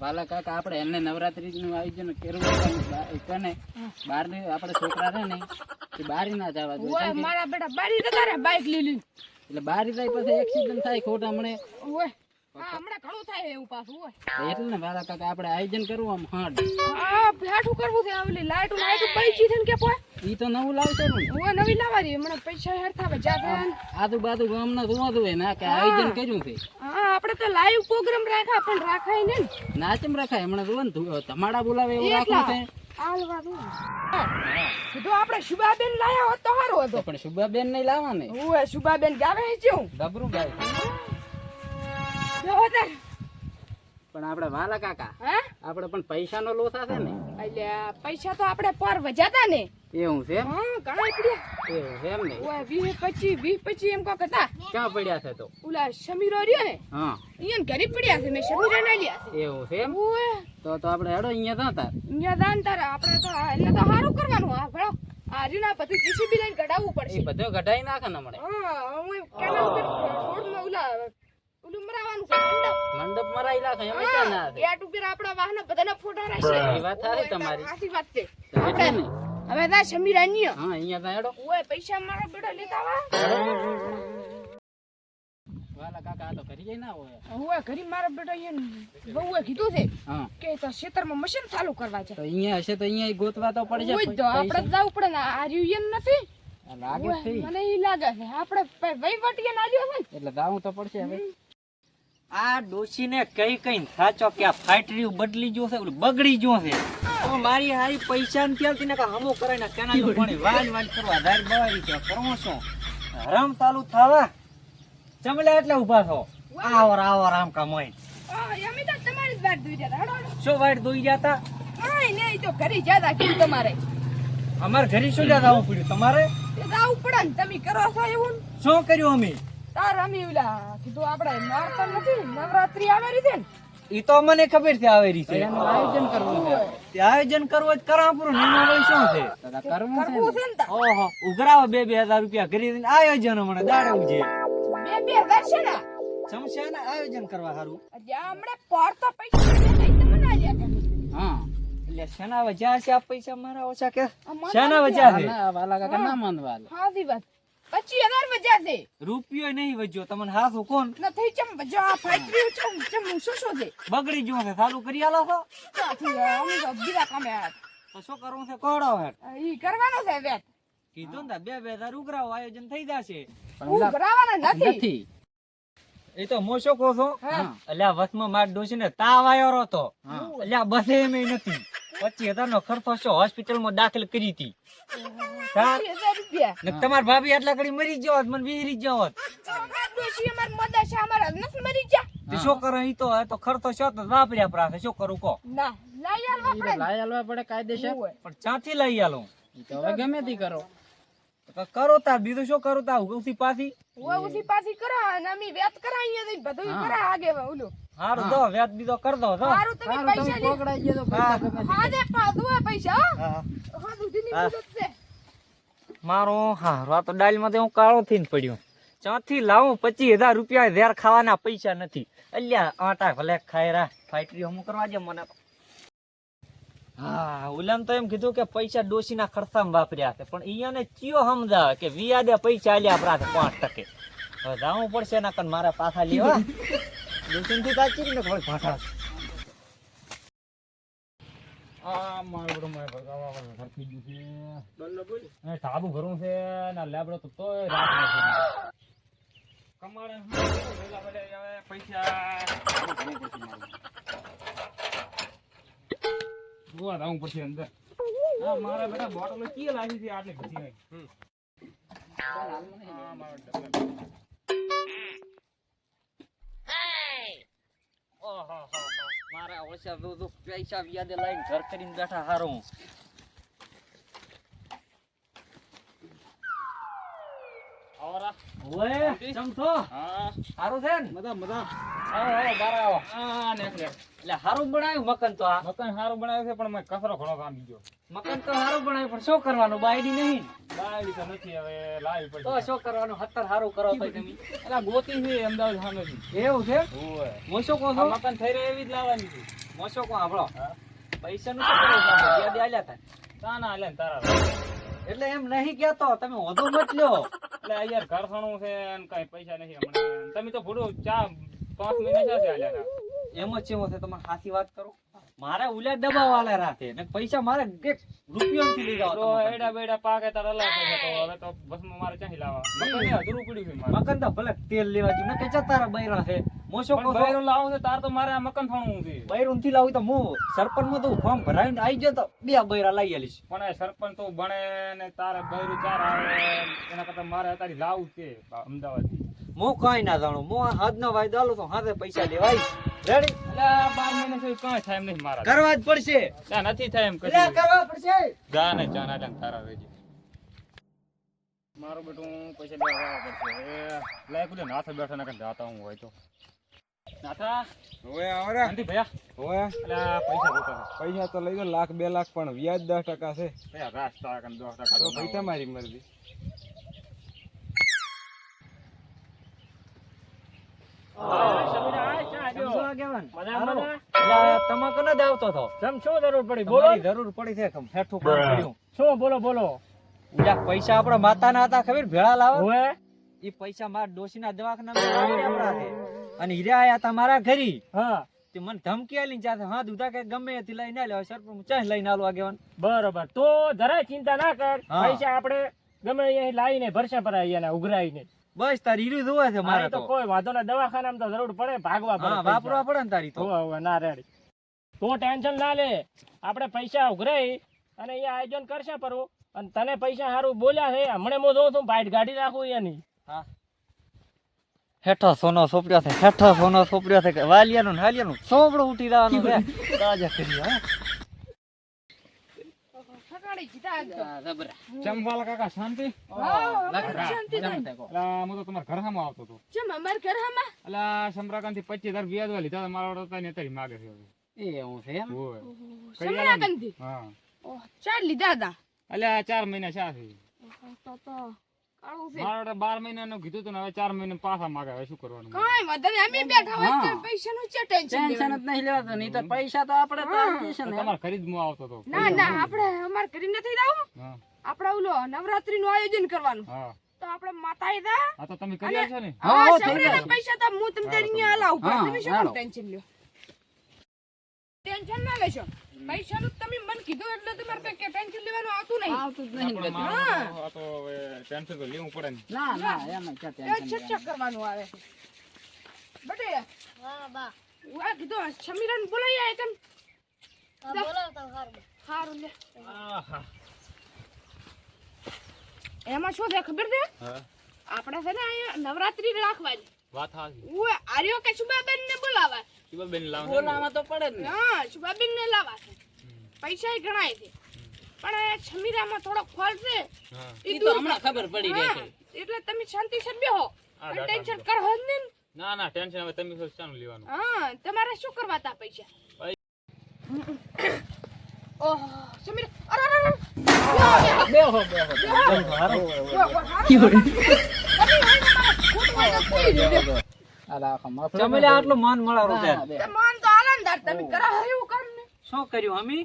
વાલા કાકા આપણે એમને નવરાત્રી નું આયોજન કર્યું કને? બારની આપણે છોકરા છે ને એ બારી ના જવા. જોઈએ કે મારા બેટા બારી રે બાઈક લઈ એટલે બારી જાય પછી એક્સિડન્ટ થાય ખોટા મને ઓય. હમણાં ઘણું થાય એવું પાછું ઓય. એટલે ને વાલા કાકા આપણે આયોજન કરવું આમ હાડ આ કરવું છે ઓલી લાઈટ લાઈટ પડી છે ને કે પોય ઈ તો નવું લાવશે ને નવી લાવવાની હમણાં પૈસા હેરતા આવે જાતા આજુબાજુ ગામના જોવા હોય ના કે આયોજન કર્યું છે. હા આપણે તો લાઈવ પ્રોગ્રામ રાખ્યા પણ રાખાય ને. નાચમ રાખાય હમણાં જોવો ને ધુ- બોલાવે એવું રાખવું છે. આલવા આપણે શુભાબેન લાયા હોત તો સારું હતું. પણ શુભાબેન નહીં લાવવા ને ઓય શુભાબેન ગાવે છે હું. ગભરું ગાય. પણ આપણે વાલા કાકા હા? આપણે પણ પૈસા નો લોસ હશે ને. અલ્યા પૈસા તો આપણે પર વજાતા ને. એવું છે? હા ઘણા પડ્યા. એવું છે એમ ને? ઓય વીસ પચીસ વીસ પચીસ એમ કો કતા ક્યાં પડ્યા છે તો? ઓલા શમીરો રહ્યો ને હા. ઈયન ગરીબ પડ્યા છે મે સમીરા ના લ્યા છે. એવું છે એમ? ઓય. તો તો આપણે હેડો અહીંયા હતા અહીંયા દાન તારા. આપણે તો એટલે તો સારું કરવાનું. આ ભળો આ રીના જીસીબી લઈને એ પડશે. બધો ગડાઈ નાખે ને હમણે. હા હું કેના ઉપર રોડમાં ઓલા ઓલું મરાવાનું છે મંડપ. મંડપ મરાઈ નાખે એમ ક્યાં ના દે ઉપર આપણા વાહન બધાના ફોટા રહેશે એ વાત સારી તમારી. સાચી વાત છે. એટલે હવે તા સમીરા ની હા અહીંયા તો હેડો. ઓય પૈસા મારા બેટા લેતા આવા. વાલા કાકા તો કરી જાય ના હોય ઓય ઘરી મારા બેટા એને બહુએ કીધું છે હા. કે તો ખેતરમાં મશીન ચાલુ કરવા છે. તો અહીંયા હશે તો અહીંયા ગોતવા તો પડશે ઓય તો આપણે જવું પડે ને આ રહ્યું નથી. લાગે છે. મને ઈ લાગે છે. આપણે વહીવટી વહીવટીએ નાલ્યો છે એટલે દાવું તો પડશે હવે. આ ડોશીને કઈ કઈ સાચો કે આ ફાટરીયું બદલી ગયું છે બગડી ગયું છે. તો મારી હારી પૈસા ને ક્યાં ને કાં હમો કરાય ને કેના જો પાણી વાન વાન કરવા ધાર બવારી છે કરવો શું હરામ ચાલુ થાવા. ચમલા એટલે ઊભા થો. આવર આવર આમ કામ હોય. આ, અમે તો તમારી જ વાત. હળો, હળો. શું વાઈટ દોઈ જતા? તા નહીં, તો ઘરે જતા કે તમારે. અમારે ઘરે શું જતા આવું પડ્યું? તમારે? જતા આવું પડે ને તમે કરો છો એવું. શું કર્યું અમે? તાર રમી ઉલા કીધું આપણે નોરતા નથી નવરાત્રી આવે રીતે ને. ઈ તો મને ખબર છે આવેરી છે. એનું આયોજન કરવું છે. તે આયોજન કરવું જ કરા પૂરું વળી શું છે? તો કરવું છે કરવું ને. છે ને ઓહો ઉઘરાવો બે બે હજાર રૂપિયા કરી દઈને આયોજન હમણાં દાડવું છે. બે બે હજાર છે ને? સમસ્યા ને આયોજન કરવા સારું હમણાં પડતા પૈસા. હા. એટલે શેના વજા છે આ પૈસા મારા ઓછા કે? શેના વજા છે? ના, વાલા કાકા ના માનવા લે. હાજી વાત. પચીસ હજાર વજા છે. રૂપિયો નહીં વજ્યો તમને હાથું કોણ? નથી ચમ વજા આ ફાઈટરી ચમ ચમ શું શું છે? બગડી ગયું છે. સારું કરી આલો છો? ત્યાંથી અમે તો બીજા કામે તો શું કરવું છે? કોડો હેડ ઈ કરવાનો છે વેત. કીધું ને બે બે હજાર ઉઘરાવો. આયોજન થઈ જશે. કરાવવાના નથી. એ તો મોશો કહો છો. એટલે આ વચમાં માર ડોશી ને તાવ આવ્યો હતો. એટલે બસે એમ નથી. પચીસ હજાર નો ખર્ચો છે હોસ્પિટલમાં દાખલ કરી હતી. તમાર ભાભી આટલા ઘડી મરી ગયો મને વિહરી ગયો હોત. અમાર ડોશી અમાર મદા છે અમાર નથી મરી જા તે શું કરો ઈ તો? તો ખર્ચો છો તો વાપર્યા પ્રાસે શું કરું કો ના લઈ આલવા પડે લાય આલવા પડે કાયદેસર. પણ ચાથી લઈ આલું? તો હવે ગમે તે કરો. કરો તા બીજું શું કરો તા પાછી? હોય ઉસી પાસી કરો અને અમે વેત કરા અહીંયા બધું કરા આગે ઓલું. હારું દો વ્યાજ બીજો કર દો જો. સારું તમે પૈસા લે. પકડાઈ ગયો તો પૈસા હા. દે હોય પૈસા હા. હા. દૂધીની મુદત છે. મારો હારું આ તો ડાલમાં હું કાળો થઈને પડ્યો. ચાથી લાવું પચીસ હજાર રૂપિયા ધેર ખાવાના પૈસા નથી. અલ્યા આટા ભલે ખાઈ રા ફાઈટરી હમું કરવા દે મને. હા ઉલમ તો એમ કીધું કે પૈસા ડોશીના ખર્ચામાં વાપર્યા છે. પણ ઈયાને ચિયો સમજાવે કે વિયાદે પૈસા આલ્યા આપણા પાંચ ટકે. હવે જાવું પડશે ના કન મારા પાછા લેવા ડોશીનથી તાચી ને કોઈ ભાઠા આ મારો બધો મારે ભગાવા વાળો સરખી ગયું છે. એ ધાબુ ભરવું છે ને આ લેબડો તો તોય રાત નો. કમાડે? વેલા વેલા હવે પૈસા જોવા જાવું પછી અંદર હા મારા બેટા બોટલો કીએ લાગી છે આટલી ઘસી નાખી. હા, મારો ડબલ. મારા ઓછા દો પૈસા વ્યાજે લઈને ઘર કરીને બેઠા હારું. ઓરા. ઓય ચમથો હા. હારું છે ને? મજા મજા. એટલે સારું બનાવ્યું મકાન તો આ. મકાન સારું બનાવ્યું છે પણ મેં કચરો ઘણો કામ ગયો મકન તો સારું બનાવ્યું પણ શું કરવાનું? બાયડી નહીં. બાયડી તો નથી હવે લાવી તો શું કરવાનું? હતર હારું કરો તો તમે. એટલે ગોતી છે અમદાવાદ સામેથી એવું છે? ઓય હું શું કહું મકાન થઈ રહે એવી જ લાવવાની છે. કો આપણો પૈસાનું શું કરવું યાદ આલ્યા તા. તા ના લે ને તારા એટલે એમ નહીં કહેતો તમે વધુ મત લ્યો. એટલે આ ઘર છે ને કઈ પૈસા નથી હમણાં. તમે તો ભૂલું ચા પાંચ મહિના છે આલ્યા એમ જ છે તમે સાચી વાત કરો. મારે ઉલ્યા દબાવાલા રાખે ને પૈસા મારે એક રૂપિયો લઈ તો એડા બેડા પાકે તાર અલગ તો હવે તો બસમાં મારે ક્યાંથી લાવવા? મકાન ને અધૂરું પડ્યું છે મારે. મકાન તો ભલે તેલ લેવા જો ને કે જતારા બૈરા છે? મોશો પણ કહો છો? છે તાર તો મારે આ થાણું છે. બૈરું નથી લાવું તો હું સરપંચમાં તો ફોર્મ ભરાઈને આવી ગયો તો બે બૈરા લઈ આલીશ. પણ એ સરપંચ તો ભણે ને તારે બૈરું ચાર આવે એના કરતા મારે અત્યારે લાવું છે અમદાવાદ હું કઈ ના જાણું. હું હાથ નો વાયદો આલું તો હાથે પૈસા લેવાય. રેડી એટલે બાર મહિને સુધી કાંઈ થાય એમ નહીં મારા કરવા જ પડશે. ના નથી થાય એમ એટલે કશું કરવા પડશે. જા ને ચા ના તારા રહેજે મારું બેટું પૈસા લેવા પડશે. એ લાય કુદે નાથે બેઠા ના કઈ જાતા હું હોય તો. નાથા? હવે આવરે શાંતિ ભૈયા. હવે? એટલે પૈસા જોતા પૈસા તો લઈ દો લાખ બે લાખ પણ વ્યાજ દસ ટકા છે. રાસ તારા દસ ટકા તો ભાઈ તમારી મરજી. સમજો આગેવાન? હારો. એટલે તમે કને જ આવતો હતો શું જરૂર પડી તમારી જરૂર પડી છે હેઠું કામ શું બોલો બોલો ઓલા પૈસા આપણા માતાના હતા ખબર ભેળા લાવા હવે ઈ પૈસા મારા ડોશીના દવાખાનામાં આપણા છે અને હીરા આયા તા ઘરી હા તે મને ધમકી ચાલે હા દુધા કે ગમે એથી લઈને આલ્યો સરપંચ ચાહ લઈને આલો આગેવાન બરોબર તો જરાય ચિંતા ના કર પૈસા આપણે ગમે અહીં લાવીને ભરસા પર આવીને ઉઘરાઈને બસ તારી હીરું જોવે છે મારે તો કોઈ વાંધો ના દવાખાનામાં તો જરૂર પડે ભાગવા પડે વાપરવા પડે ને તારી તો. હોવે, ના રેડી. તું ટેન્શન ના લે આપણે પૈસા ઉઘરાઈ અને એ આયોજન કરશે પરું. અને તને પૈસા સારું બોલ્યા છે હમણે હું જોઉં છું બાઈટ ગાડી રાખું એની હા. હેઠો સોનો સોપડ્યા છે હેઠો સોનો સોપડ્યા છે વાલિયાનું ને હાલિયાનું. સોપડું ઉઠી જવાનું છે. રાજા કરી હા. તો. જબરા. કાકા શાંતિ? શાંતિ હું તો તમારા ઘર સામે આવતો હતો. ચમ અમાર ઘર હામાં? સમરાકાંતથી વ્યાજ લીધા મારા વડો ને તારી માગે છે એ છે એમ? હા. ચાર લીધા હતા? ચાર મહિના શા તો તો. મારા વડે બાર મહિનાનું કીધું હતું હવે ચાર મહિના પાછા માગે હવે શું કરવાનું કાંઈ વાંધો નહીં. અમે બેઠા હોય હા. તો છે ટેન્શન ટેન્શન જ નહીં લેવાતું નહીં તો પૈસા તો આપણે તો આવી જશે તો ને. તમારા ખરીદમાં આવતો હતો ના ના આપણે અમાર ઘરે નથી હા. આપણે ઓલો નવરાત્રી નું આયોજન કરવાનું. તો આપણે માતાએ જા આ તો તમે કરી ને. હા, હા હા. પૈસા તો હું તમને અહીંયા તમે શું ટેન્શન લ્યો? ટેન્શન ના લેશો. પૈસાનું તમે મને કીધું એટલે તમારે કઈ કે ટેન્શન લેવાનું આવતું નહીં. આવતું જ નહીં. ને પણ બધું. મારું તો આ તો હવે ટેન્શન તો લેવું પડે ને. ના ના એમાં ક્યાં ટેન્શન ટેન્શન ચેક કરવાનું આવે. બટે. હા બા. આ કીધું સમીરાને બોલાઈ આય તમ તો હારું. લે. આહા. એમાં શું છે ખબર છે? હા. આપણે છે ને અહીંયા નવરાત્રી રાખવાની. વાત ઓય આર્યો કે બેન ને બોલાવા શિવાબેન લાવો બોલાવા તો પડે ને. હા શુભાબેન ને લાવા છે પૈસા ગણાય છે. પણ છમીરામાં થોડો ખોલ છે. ઈ તો હમણાં ખબર પડી હા, છે. એટલે તમે શાંતિ સર બેહો. ટેન્શન કરો જ નહીં ના. ના ટેન્શન હવે તમે શું લેવાનું? હા તમારે શું કરવા તા પૈસા? ઓહ સમીર અરે અરે, બેહો બેહો રાખો મફળો ચમેલી આટલું માન મળારું છે. માન તો આનંદાર તમે કરો એવું કામ ને. શું કર્યું અમી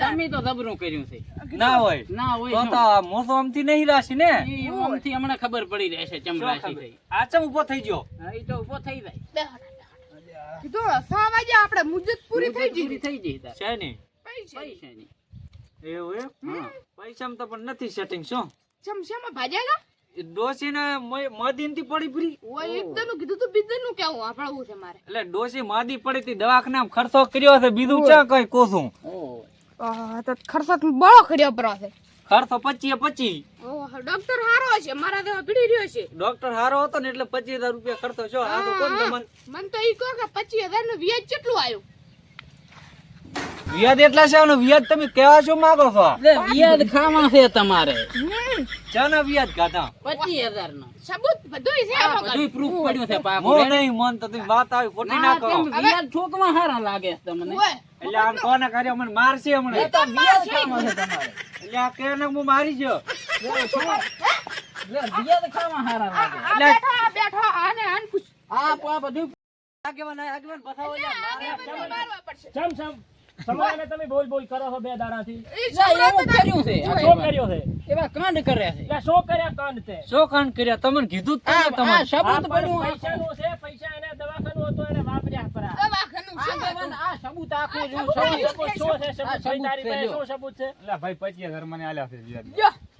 તમે તો જબરું કર્યું છે. ના હોય. ના હોય તો તો મોસો આમથી નહીં રાશી ને? ઈ હમણાં ખબર પડી રહેશે ચમરાશી થઈ. આ ચમ ઊભો થઈ ગયો? હા, તો ઊભો થઈ જાય. કીધું છ વાગે આપણે મુદત પૂરી થઈ પૂરી થઈ જઈ છે ને પૈસા પૈસાની. એવું એમ? પૈસામાં તો પણ નથી સેટિંગ શું? ચમચામાં ભાજ્યા એ ડોશીને મદીનથી પડી પૂરી ઓય એકદમનું કીધું તું બીજું નું કેવું આપડવું છે મારે? એટલે ડોસી માદી પડી તી દવાખાનામાં ખર્ચો કર્યો છે બીજું ક્યાં કઈ કોસું તો ખર્ચો બળો કર્યો પર છે. ખર્ચો પચીએ પચી. ડોક્ટર હારો છે મારા દેવા પીડી રહ્યો છે. ડોક્ટર હારો હતો ને એટલે પચીસ હજાર રૂપિયા ખર્ચો છો આ તો કોણ મન તો ઈ કહો કે પચીસ હજારનું વ્યાજ કેટલું આવ્યું? વ્યાજ એટલા છે અને વ્યાજ તમે કેવા શું માંગો છો? વ્યાજ ખાવા છે તમારે. ચાના વ્યાજ ખાતા પચીસ હજાર નો. સબૂત બધું છે બધું પ્રૂફ પડ્યું છે પાપ મો નહીં મન તો તમે વાત આવી ખોટી ના ના, કરો વ્યાજ ઠોકવા હારા લાગે છે તમને? એટલે આ કોને કર્યો? મને મારશે હમણે. તો વ્યાજ ખાવા છે તમારે. એટલે આ કે ને હું મારી જો વ્યાજ ખાવા હારા લાગે. બેઠો આ બેઠો આને આન પૂછ. આ આ બધું આગેવાન આગેવાન બતાવો જા મારવા પડશે. ચમ ચમ. સમાને તમે બોલ બોલ કરો છો બે દાડાથી. ઈ ના, છોકરા એવું તો કર્યું છે. શું કર્યો છે. એવા કાંડ કર્યા છે. એટલે કર્યા કાંડ તે શું કાંડ કર્યા? તમને કીધું જ આ તમારે. સબૂત આ પૈસાનું છે પૈસા એને દવાખાનું હતું એને વાપર્યા પરા દવાખાનું આ સબૂત આખું જો સબૂત સબૂત. સબૂત છે? સબૂત આ તારી પાસે લ્યો. સબૂત છે? એટલે ભાઈ પચીસ મને આલ્યા છે વ્યાજ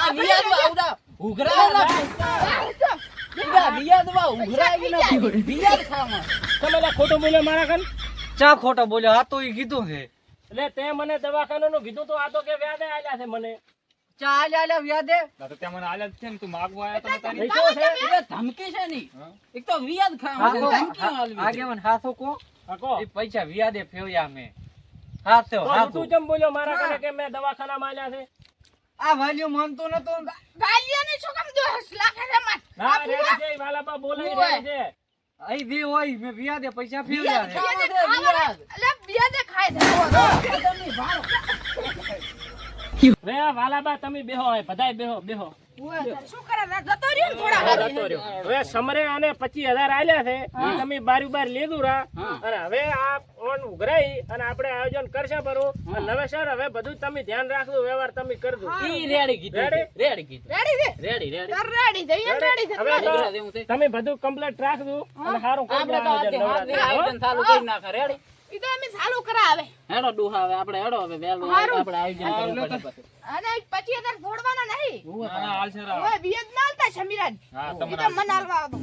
આ વિયાદમાં આવડા ઉઘરાયેલા પૈસા. વિયાદમાં ઉઘરાયેલા વિયાદ ખાવામાં. તમે લે ખોટું બોલ્યો મારા કન ચા ખોટો બોલ્યો? હા તો એ કીધું છે. એટલે તે મને દવાખાનાનું કીધું તો આ તો કે વ્યાજે આલ્યા છે મને. ચા આલ્યા આલ્યા વ્યાજે? ના તો તે મને આલ્યા છે ને તું માગવા આવ્યો તો તારી શું છે? એટલે ધમકી છે ની. એક તો વિયાદ ખાવામાં છે, ધમકીઓ આલવી છે. આગેવાન હાથો કો આ એ પૈસા વ્યાજે ફેવ્યા મેં તો બોલ્યો મારા કને કે મેં દવાખાનામાં આલ્યા છે. આ વાલ્યો માનતો નતો. ગાલિયાને શું કામ છે ના વાલાબા બોલાઈ અહીં જે હોય મેં વ્યાજે પૈસા ફેવ્યા છે. એટલે બ્યાજે ખાય છે તમે ભાળો. રે વાલાબા તમે બેહો હવે બધાય બેહો બેહો. શું કરે? છે? જતો રહ્યો ને થોડા આ જતો રહ્યો. હવે સમરે અને પચીસ હજાર આલ્યા છે. તમે બારી બાર લીધું રા. અને હવે આ ઓન ઉઘરાઈ અને આપણે આયોજન કરશે બરું હવે સર હવે બધું તમે ધ્યાન રાખજો વ્યવહાર તમે કરજો. ઈ રેડી કીધું રેડી? રેડી કીધું. Ready ready ready. રેડી છે એમ રેડી? છે હવે તો ઉઘરા જેવું છે. તમે બધું કમ્પ્લીટ રાખજો. અને સારું આપણે આયોજન ચાલુ કરી નાખે. રેડી? ઈ તો અમે ચાલુ કરાવે. હેડો ડુહા હવે આપણે હેડો હવે આપણે પછી. અને પછી હજાર છોડવાના નહીં. ના, હાલ છે રા. હવે બ્યાજ ના આલતા શમીરાજ હા તમને તો મને આલવા આવતો